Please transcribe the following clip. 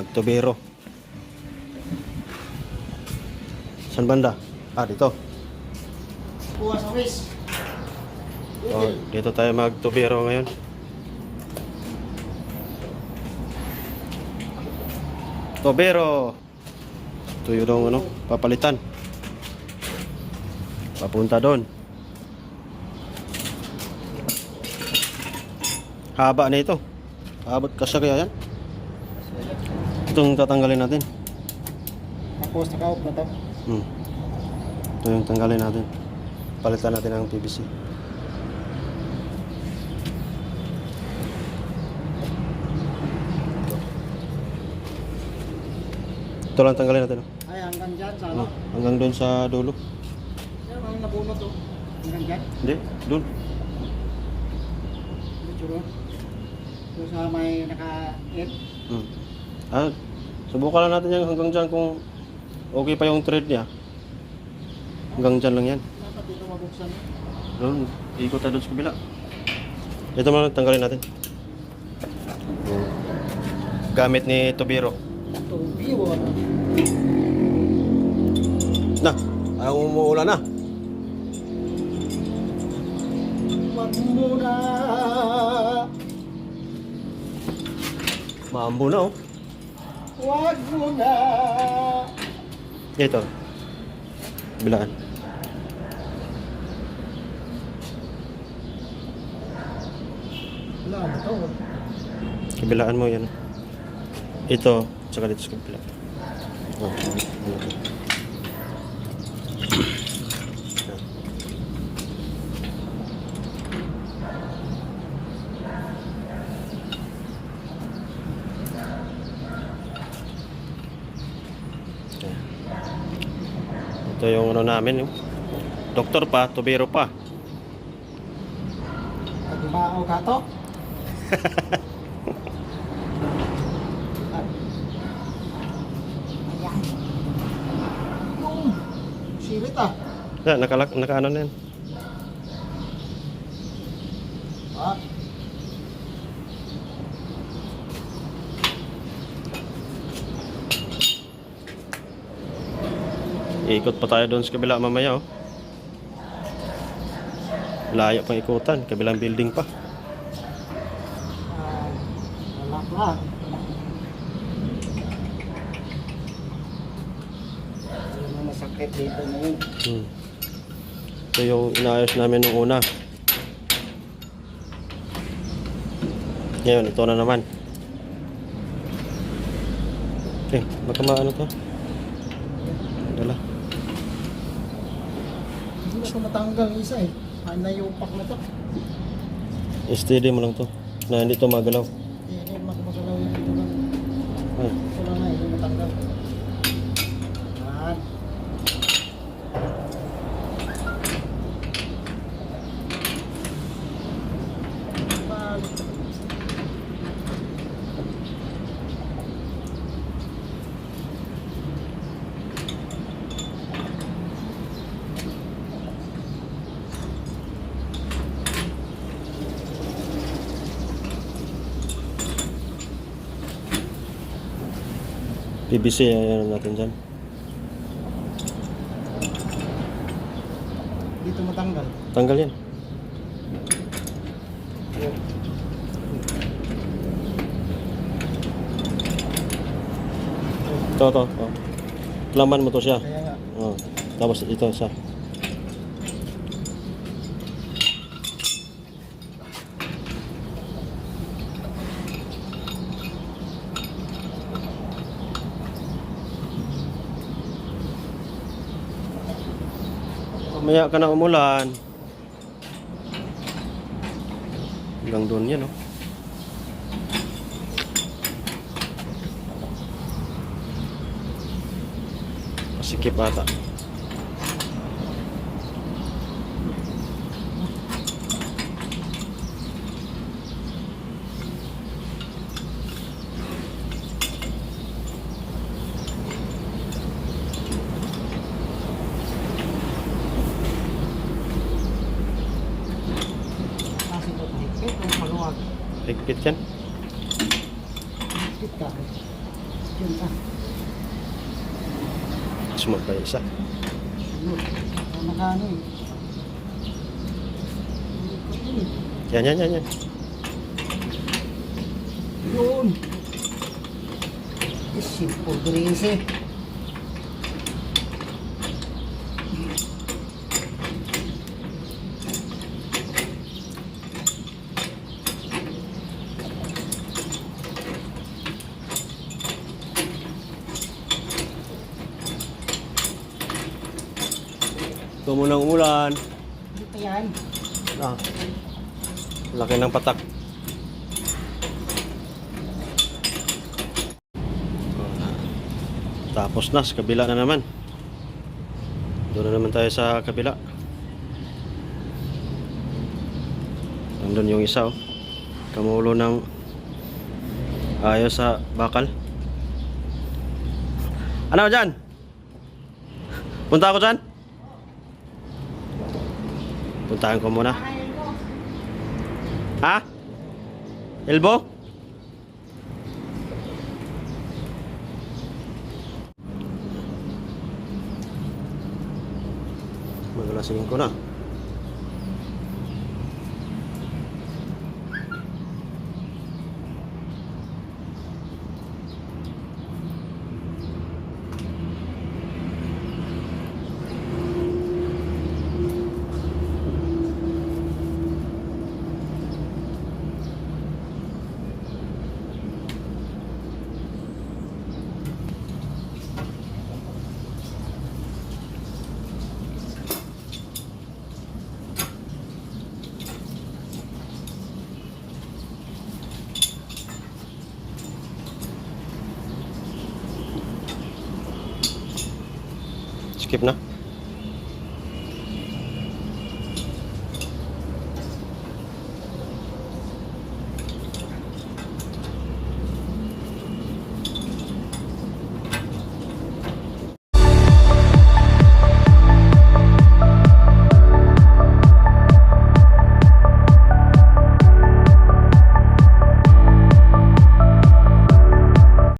Magtubero. San banda? Ah, dito. Kuha sa waste. Oh, dito tayo magtubero ngayon. Tubero. Ito yung ano, papalitan. Papunta doon. Haba na ito. Abot kasya kaya yan? Itong tatanggalin natin. Tapos nakaop na to. Hmm. Ito yung tanggalin natin. Palitan natin ang PVC. Ito lang tanggalin natin. oh. Ay, hanggang dyan sa Ano, hanggang doon sa dulo. Yan ang nabunot to. Hanggang dyan. Hindi, doon. Doon sa may naka-end. Hmm. Ah, subukan lang natin yung hanggang dyan kung okay pa yung thread niya. Hanggang dyan lang yan. Dapat dito mabuksan. Doon, ikot tayo doon sa kabila. Ito muna tanggalin natin. Gamit ni Tobiro. Ito, biwa. Na, ayaw umuulan na. Wag muna. Maambo na oh. Wag muna. Ito. Bilaan. Wala na to. Kabilaan mo yan. Ito, tsaka dito sa kabila. Oh, Ito yung ano namin, yung doktor pa, tubero pa. Pag umaaw ka to. Ayan. Yung sirit ah. Yan, nakalak, nakaano na yan. Ikot pa tayo doon sa kabila mamaya oh. Layo pang ikutan, kabilang building pa. Ang masakit dito na yun. Hmm. Ito yung inaayos namin nung una. Ngayon, ito na naman. Eh, baka maano to? Ito matanggal isa eh. Ah, nayupak na to. Steady mo lang to. Na hindi to magalaw. PVC, ayan natin dyan. Dito matanggal. Tanggal yan. Ito, ito. Oh. Laman mo to siya. Oh. Tapos ito sa Mamaya ka na umulan. Hanggang doon yan, oh. Masikip ata. Kasi ito, Higpit yan. Higpit ka. na. Sumunod pa yung isa. Ano? Naka ano eh. Yan, yan, yan, yan. Yun. Simple grease eh. Tumunang ulan. Hindi pa yan. Ah. Laki ng patak. Tapos na, sa kabila na naman. Doon na naman tayo sa kabila. Nandun yung isa oh. Kamulo ng ayaw sa bakal. Ano dyan? Punta ako dyan? Puntahan ko muna. Ha? Elbow? Magalasingin ko na. Skip na.